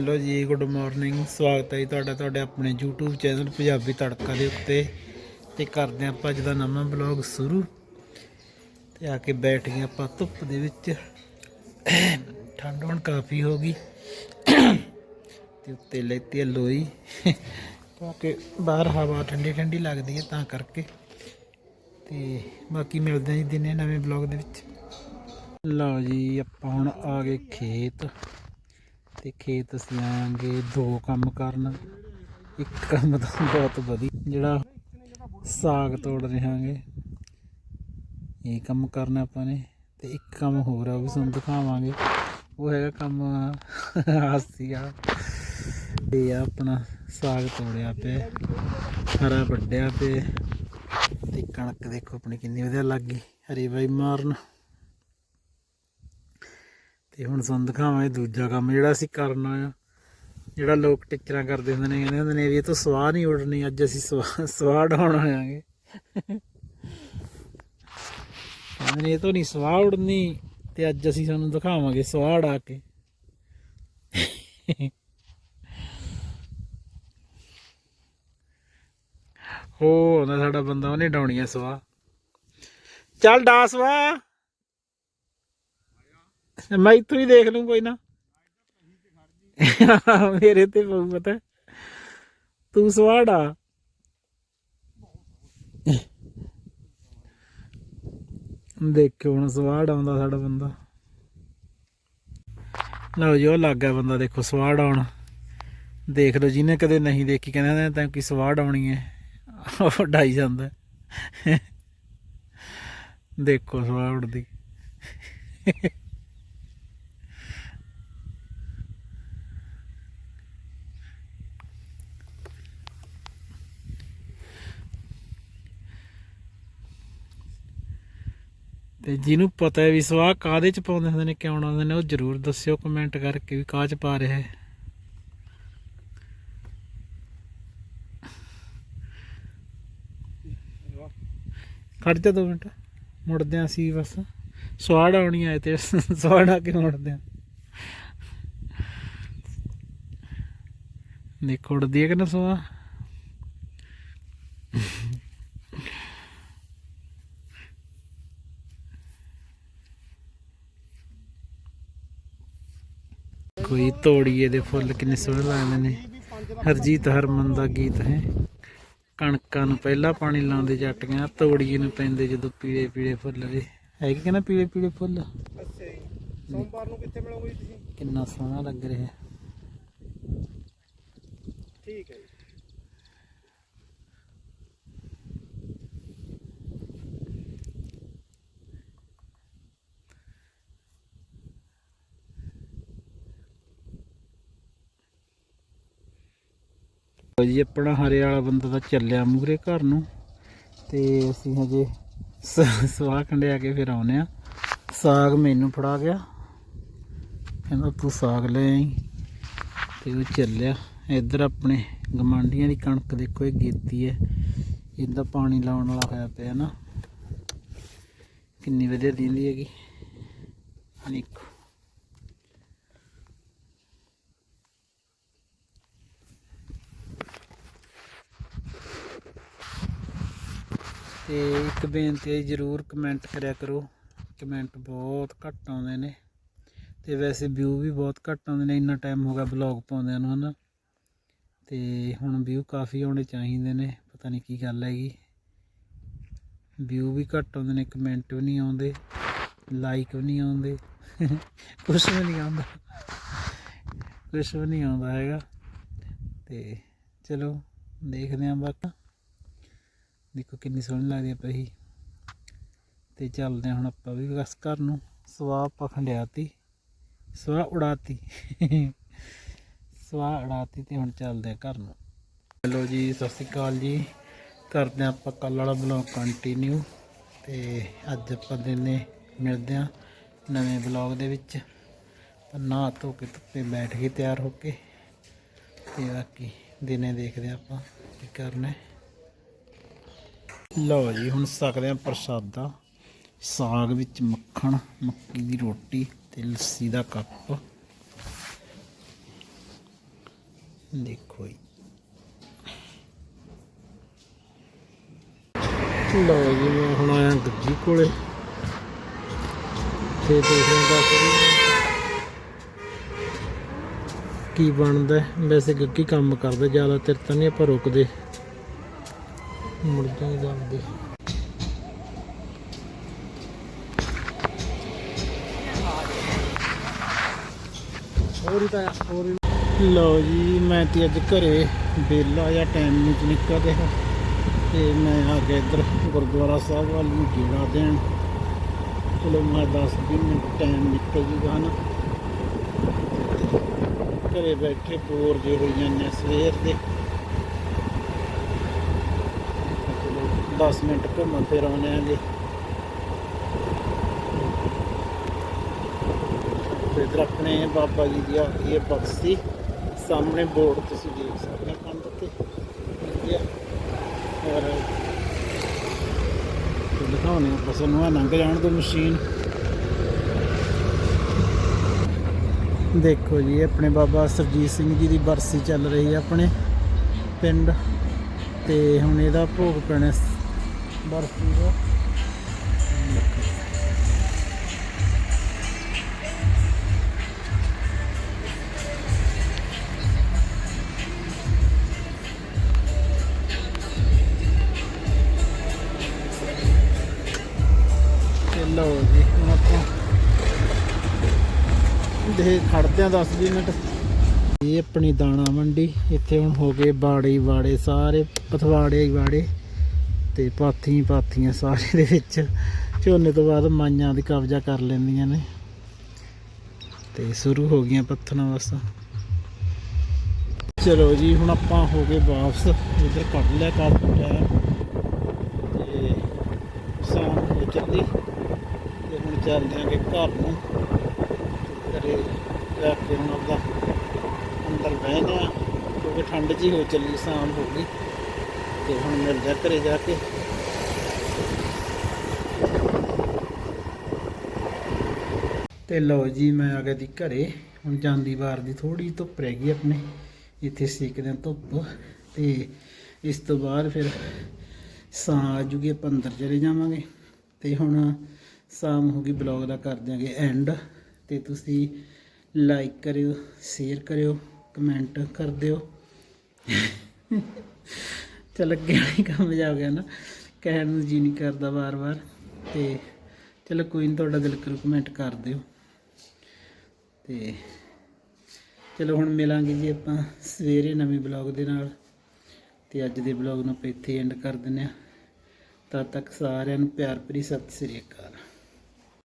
Hello ਜੀ good morning ਸਵਾਗਤ ਹੈ ਜੀ ਤੁਹਾਡਾ, ਤੁਹਾਡੇ ਆਪਣੇ YouTube ਚੈਨਲ ਪੰਜਾਬੀ ਤੜਕਾ ਦੇ ਉੱਤੇ। ਤੇ ਕਰਦੇ ਹਾਂ ਆਪਾਂ ਅੱਜ ਦਾ ਨਵਾਂ ਬਲੌਗ ਸ਼ੁਰੂ। ਤੇ ਆ ਕੇ ਬੈਠ ਗਏ ਆਪਾਂ ਧੁੱਪ ਦੇ ਵਿੱਚ। ਠੰਡ ਹੁਣ ਕਾਫੀ ਹੋ ਗਈ। ਤੇ ਉੱਤੇ ਲੈਤੀ ਲੋਈ। ਕਿਉਂਕਿ ਬਾਹਰ ਹਵਾ ਠੰਡੀ ਠੰਡੀ ਲੱਗਦੀ ਹੈ ਤਾਂ ਕਰਕੇ। ਤੇ ਬਾਕੀ ਮਿਲਦੇ ਹਾਂ ਜੀ ਦਿਨੇ ਨਵੇਂ ਬਲੌਗ ਦੇ ਵਿੱਚ। ਲਓ ਜੀ, ਆਪਾਂ ਹੁਣ ਆ ਗਏ ਖੇਤ। ਤੇ ਖੇਤ ਅਸੀਂ ਆਵਾਂਗੇ, ਦੋ ਕੰਮ ਕਰਨ। ਇੱਕ ਕੰਮ ਤਾਂ ਬਹੁਤ ਵਧੀਆ, ਜਿਹੜਾ ਸਾਗ ਤੋੜ ਰਹੇ ਇਹ ਕੰਮ ਕਰਨਾ ਆਪਾਂ ਨੇ ਤੇ ਇੱਕ ਕੰਮ ਹੋਰ ਆ, ਉਹ ਵੀ ਤੁਹਾਨੂੰ ਦਿਖਾਵਾਂਗੇ। ਉਹ ਹੈਗਾ ਕੰਮ ਹਾਸੀਆ ਤੇ ਆ ਆਪਣਾ ਸਾਗ ਤੋੜਿਆ ਪਿਆ, ਹਰਾ ਵੱਡਿਆ ਪਿਆ। ਤੇ ਕਣਕ ਦੇਖੋ ਆਪਣੀ ਕਿੰਨੀ ਵਧੀਆ ਲੱਗ ਗਈ, ਹਰੀ ਬਾਈ ਮਾਰਨ। ਤੇ ਹੁਣ ਤੁਹਾਨੂੰ ਦਿਖਾਵਾਂਗੇ ਦੂਜਾ ਕੰਮ, ਜਿਹੜਾ ਅਸੀਂ ਕਰਨਾ ਆ। ਜਿਹੜਾ ਲੋਕ ਟਿਚਰਾਂ ਕਰਦੇ ਹੁੰਦੇ ਨੇ, ਕਹਿੰਦੇ ਹੁੰਦੇ ਨੇ ਵੀ ਇਹ ਤੋਂ ਸਵਾਹ ਨਹੀਂ ਉੱਡਣੀ, ਅੱਜ ਅਸੀਂ ਸਵਾਹ ਸਵਾਹ ਢਾਉਣ ਆਵਾਂਗੇ ਕਹਿੰਦੇ ਨੇ ਇਹ ਤੋਂ ਨਹੀਂ ਸਵਾਹ ਉੱਡਣੀ, ਤੇ ਅੱਜ ਅਸੀਂ ਤੁਹਾਨੂੰ ਦਿਖਾਵਾਂਗੇ ਸਵਾਹ ਢਾ ਕੇ। ਹੋ ਆਉਂਦਾ ਸਾਡਾ ਬੰਦਾ ਉਹਨੇ ਡਾਉਣੀ ਆ ਸਵਾਹ। ਚੱਲ ਡਾ ਸਵਾਹ। ਮੈਂ ਇੱਥੋਂ ਹੀ ਦੇਖ ਲੂੰ ਕੋਈ ਨਾ। ਮੇਰੇ ਤੇ ਪਊ ਪਤਾ। ਤੂੰ ਸਵਾੜਾ ਦੇਖੋ ਹੁਣ ਸਵਾੜ ਆਉਂਦਾ ਸਾਡਾ ਬੰਦਾ। ਲਓ ਜੀ, ਉਹ ਲੱਗ ਗਿਆ ਬੰਦਾ, ਦੇਖੋ ਸਵਾੜ ਆਉਣ। ਦੇਖ ਲਓ, ਜਿਹਨੇ ਕਦੇ ਨਹੀਂ ਦੇਖੀ, ਕਹਿੰਦਾ ਤਾਂ ਕਿ ਸਵਾੜ ਆਉਣੀ ਹੈ। ਉਹ ਡਾਈ ਜਾਂਦਾ। ਦੇਖੋ ਸਵਾੜ ਉੜਦੀ ਤੇ ਜਿਹਨੂੰ ਪਤਾ ਹੈ ਵੀ ਸਵਾਹ ਕਾਦੇ ਚ ਪਾਉਂਦੇ ਹੁੰਦੇ ਨੇ, ਕਿਉਂ ਆਉਂਦੇ ਨੇ, ਉਹ ਜਰੂਰ ਦੱਸਿਓ ਕਮੈਂਟ ਕਰਕੇ ਵੀ ਕਾਹ ਚ ਪਾ ਰਿਹਾ ਹੈ। ਖੜ ਜਾ ਦੋ ਮਿੰਟ, ਮੁੜਦੇ ਆਂ ਅਸੀਂ ਬਸ। ਸਵਾੜ ਆਉਣੀ ਆਏ ਤੇ ਸਵਾੜ ਆ ਕੇ ਮੁੜਦੇ ਆਂ ਦੇਖੋ ਉੜਦੀ ਹੈ ਕਿ ਨਾ ਸਵਾ ਕੋਈ ਤੋੜੀਏ ਦੇ ਫੁੱਲ ਕਿੰਨੇ ਸੋਹਣੇ ਲੱਗਦੇ ਨੇ। ਹਰਜੀਤ ਹਰਮਨ ਦਾ ਗੀਤ ਹੈ। ਕਣਕਾਂ ਨੂੰ ਪਹਿਲਾਂ ਪਾਣੀ ਲਾਉਂਦੇ ਜੱਟੀਆਂ ਤੋੜੀਏ ਨੂੰ ਪੈਂਦੇ ਜਦੋਂ ਪੀਲੇ ਪੀਲੇ ਫੁੱਲ ਦੇ। ਹੈਗੇ ਕਿ ਨਾ ਪੀਲੇ ਪੀਲੇ ਫੁੱਲ? ਅੱਛਾ ਜੀ। ਸੋਮਵਾਰ ਨੂੰ ਕਿੱਥੇ ਮਿਲੋਗੇ ਤੁਸੀਂ? ਕਿੰਨਾ ਸੋਹਣਾ ਲੱਗ ਰਿਹਾ। ਠੀਕ ਹੈ ਜੀ ਜੀ, ਆਪਣਾ ਹਰੇ ਵਾਲਾ ਬੰਦਾ ਤਾਂ ਚੱਲਿਆ ਮੂਰੇ ਘਰ ਨੂੰ। ਤੇ ਅਸੀਂ ਹਜੇ ਸ- ਸਵਾਹ ਖੰਡਿਆ ਕੇ ਫਿਰ ਆਉਨੇ ਆ ਸਾਗ ਮੈਨੂੰ ਫੜਾ ਗਿਆ। ਕਹਿੰਦਾ, ਤੂੰ ਸਾਗ ਲੈ ਆਈ। ਤੇ ਉਹ ਚੱਲਿਆ। ਇੱਧਰ ਆਪਣੇ ਗਮਾਂਡੀਆਂ ਦੀ ਕਣਕ ਦੇਖੋ, ਇਹ ਗੇਤੀ ਹੈ। ਇਹਦਾ ਪਾਣੀ ਲਾਉਣ ਵਾਲਾ ਹੋਇਆ ਪਿਆ ਨਾ। ਕਿੰਨੀ ਵਧੀਆ ਦਿੰਦੀ ਹੈਗੀ। ਦੇਖੋ। ਤੇ ਇੱਕ ਬੇਨਤੀ ਹੈ ਜਰੂਰ ਕਮੈਂਟ ਕਰਿਆ ਕਰੋ। ਕਮੈਂਟ ਬਹੁਤ ਘੱਟ ਆਉਂਦੇ ਨੇ। ਤੇ ਵੈਸੇ ਵਿਊ ਵੀ ਬਹੁਤ ਘੱਟ ਆਉਂਦੇ ਨੇ, ਇੰਨਾ ਟਾਈਮ ਹੋ ਗਿਆ ਬਲੌਗ ਪਾਉਂਦਿਆਂ ਨੂੰ, ਹਨਾ? ਤੇ ਹੁਣ ਵਿਊ ਕਾਫੀ ਆਉਣੇ ਚਾਹੀਦੇ ਨੇ, ਪਤਾ ਨਹੀਂ ਕੀ ਗੱਲ ਹੈਗੀ। ਵਿਊ ਵੀ ਘੱਟ ਆਉਂਦੇ ਨੇ ਕਮੈਂਟ ਵੀ ਨਹੀਂ ਆਉਂਦੇ ਲਾਈਕ ਵੀ ਨਹੀਂ ਆਉਂਦੇ, ਕੁਛ ਵੀ ਨਹੀਂ ਆਉਂਦਾ, ਕੁਛ ਵੀ ਨਹੀਂ ਆਉਂਦਾ ਹੈਗਾ। ਤੇ ਚਲੋ, ਦੇਖਦੇ ਆਂ ਬਾਕੀ। ਦੇਖੋ ਕਿੰਨੀ ਸੋਹਣੀ ਲੱਗਦੀ ਹੈ ਪਈ ਤੇ ਚੱਲਦੇ ਹਾਂ ਹੁਣ ਆਪਾਂ ਵੀ ਬਸ ਘਰ ਨੂੰ। ਸਵਾਹ ਆਪਾਂ ਖੰਡਿਆਤੀ। ਸਵਾਹ ਉਡਾਤੀ। ਸਵਾਹ ਉਡਾਤੀ ਤੇ ਹੁਣ ਚੱਲਦੇ ਹਾਂ ਘਰ ਨੂੰ। ਹੈਲੋ ਜੀ, ਸਤਿ ਸ਼੍ਰੀ ਅਕਾਲ ਜੀ। ਕਰਦੇ ਹਾਂ ਆਪਾਂ ਕੱਲ ਵਾਲਾ ਬਲੌਗ ਕੰਟੀਨਿਊ ਤੇ ਅੱਜ ਆਪਾਂ ਦਿਨੇ ਮਿਲਦੇ ਹਾਂ ਨਵੇਂ ਬਲੌਗ ਦੇ ਵਿੱਚ। ਨਹਾ ਧੋ ਕੇ ਧੁੱਪੇ ਬੈਠ ਕੇ ਤਿਆਰ ਹੋ ਕੇ। ਤੇ ਬਾਕੀ ਦਿਨੇ ਦੇਖਦੇ ਹਾਂ ਆਪਾਂ ਕੀ ਕਰਨਾ। ਲਓ ਜੀ, ਹੁਣ ਸਕਦੇ ਆ ਪ੍ਰਸ਼ਾਦਾ। ਸਾਗ ਵਿੱਚ ਮੱਖਣ, ਮੱਕੀ ਦੀ ਰੋਟੀ ਤੇ ਲੱਸੀ ਦਾ ਕੱਪ। ਦੇਖੋ ਜੀ। ਲਓ ਜੀ, ਮੈਂ ਹੁਣ ਆਇਆ ਗੱਜੀ ਕੋਲੇ। ਤੇ ਦੇਖਦੇ ਹਾਂ ਕੀ ਬਣਦਾ ਵੈਸੇ ਗੱਗੀ ਕੰਮ ਕਰਦਾ, ਜ਼ਿਆਦਾ ਤੇਰ ਤਾਂ ਨਹੀਂ ਆਪਾਂ ਰੁਕਦੇ। ਮੁੜ ਜਾਂਦੇ ਜਾਂਦੇ ਹੋਰ ਹੀ ਤਾਂ ਹੋਰ ਲਓ ਜੀ ਮੈਂ ਤੇ ਅੱਜ ਘਰੇ ਬੇਲਾ ਜਾਂ ਟਾਈਮ ਨਹੀਂ ਨਿਕਲ ਰਿਹਾ। ਤੇ ਮੈਂ ਆ ਗਿਆ ਇੱਧਰ ਗੁਰਦੁਆਰਾ ਸਾਹਿਬ ਵੱਲ ਨੂੰ ਗੇੜਾ ਦੇਣ। ਚਲੋ ਮੈਂ 10 20 ਮਿੰਟ ਟਾਈਮ ਨਿਕਲ ਜੂਗਾ ਨਾ ਘਰੇ ਬੈਠੇ ਬੋਰ ਜੇ ਹੋਈ ਜਾਂਦੇ ਸਵੇਰ ਦੇ ਚਲੋ 10 ਮਿੰਟ ਘੁੰਮ ਫਿਰ ਆਉਂਦੇ ਆਂਗੇ। ਤੇ ਇੱਧਰ ਆਪਣੇ ਬਾਬਾ ਜੀ ਦੀ ਆ ਗਈ ਹੈ ਬਕਸੀ ਸਾਹਮਣੇ ਬੋਰਡ ਤੁਸੀਂ ਦੇਖ ਸਕਦੇ ਹੋ ਕੰਧ ਤੇ। ਵਧੀਆ ਔਰ ਤੇ ਦਿਖਾਉਣੇ ਆਪਾਂ ਤੁਹਾਨੂੰ ਆ ਲੰਘ ਜਾਣ ਦੋ ਮਸ਼ੀਨ। ਦੇਖੋ ਜੀ, ਆਪਣੇ ਬਾਬਾ ਸਰਜੀਤ ਸਿੰਘ ਜੀ ਦੀ ਬਰਸੀ ਚੱਲ ਰਹੀ ਹੈ ਆਪਣੇ ਪਿੰਡ। ਤੇ ਹੁਣ ਇਹਦਾ ਭੋਗ ਪੈਣਾ ਸ- ਦਾ ਤੇ ਜੀ, ਹੁਣ ਆਪਾਂ ਦੇ ਖੜਦੇ ਆ 10 20 ਮਿੰਟ। ਇਹ ਆਪਣੀ ਦਾਣਾ ਮੰਡੀ, ਇੱਥੇ ਹੁਣ ਹੋ ਗਏ ਬਾੜੇ ਹੀ ਬਾੜੇ ਸਾਰੇ ਪਥਵਾੜੇ ਹੀ ਬਾੜੇ ਤੇ ਪਾਥੀ ਪਾਥੀਆਂ ਸਾਰੇ ਦੇ ਵਿੱਚ। ਝੋਨੇ ਤੋਂ ਬਾਅਦ ਮਾਈਆਂ ਦੀ ਕਬਜ਼ਾ ਕਰ ਲੈਂਦੀਆਂ ਨੇ। ਤੇ ਸ਼ੁਰੂ ਹੋ ਗਈਆਂ ਪੱਥਣਾ ਬਸ। ਚਲੋ ਜੀ, ਹੁਣ ਆਪਾਂ ਹੋ ਗਏ ਵਾਪਸ। ਇੱਧਰ ਕੱਢ ਲਿਆ ਕਾਫੀ ਟਾਈਮ ਤੇ ਸ਼ਾਮ ਹੋ ਚੱਲੀ। ਤੇ ਹੁਣ ਚੱਲਦੇ ਆਂਗੇ ਘਰ ਨੂੰ। ਘਰੇ ਜਾ ਕੇ ਹੁਣ ਆਪਦਾ ਅੰਦਰ ਬਹਿ ਗਿਆ ਕਿਉਂਕਿ ਠੰਡ ਜੀ ਹੋ ਚੱਲੀ, ਸ਼ਾਮ ਹੋ ਗਈ। ਤੇ ਹੁਣ ਮਿਲਦੇ ਆ ਘਰੇ ਜਾ ਕੇ। ਤੇ ਲਓ ਜੀ, ਮੈਂ ਆ ਗਿਆ ਦੀ ਘਰੇ। ਹੁਣ ਜਾਂਦੀ ਵਾਰ ਦੀ ਥੋੜੀ ਧੁੱਪ ਰਹਿ ਗਈ ਆਪਣੇ। ਇੱਥੇ ਸੇਕਦੇ ਧੁੱਪ। ਤੇ ਇਸ ਤੋਂ ਬਾਅਦ ਫਿਰ ਸਾਂ ਆ ਜੂਗੀ, ਆਪਾਂ ਅੰਦਰ ਚਲੇ ਜਾਵਾਂਗੇ। ਤੇ ਹੁਣ ਸ਼ਾਮ ਹੋ ਗਈ ਬਲੌਗ ਦਾ ਕਰ ਦਿਆਂਗੇ ਐਂਡ ਤੇ ਤੁਸੀਂ ਲਾਈਕ ਕਰਿਓ ਸ਼ੇਅਰ ਕਰਿਓ ਕਮੈਂਟ ਕਰ ਦਿਓ। ਚੱਲ ਅੱਗੇ ਨਹੀਂ ਕੰਮ ਜਾ ਗਿਆ ਨਾ। ਕਹਿਣ ਨੂੰ ਜੀ ਨਹੀਂ ਕਰਦਾ ਵਾਰ-ਵਾਰ। ਤੇ ਚਲੋ ਕੋਈ ਨਹੀਂ ਤੁਹਾਡਾ ਦਿਲ ਕਰੂ ਕਮੈਂਟ ਕਰ ਦਿਓ। ਤੇ ਚਲੋ ਹੁਣ ਮਿਲਾਂਗੇ ਜੀ ਆਪਾਂ ਸਵੇਰੇ ਨਵੇਂ ਬਲੌਗ ਦੇ ਨਾਲ। ਤੇ ਅੱਜ ਦੇ ਬਲੌਗ ਨੂੰ ਆਪਾਂ ਇੱਥੇ ਐਂਡ ਕਰ ਦਿੰਦੇ ਆ ਤਦ ਤੱਕ ਸਾਰਿਆਂ ਨੂੰ ਪਿਆਰ ਭਰੀ ਸਤਿ ਸ੍ਰੀ ਅਕਾਲ।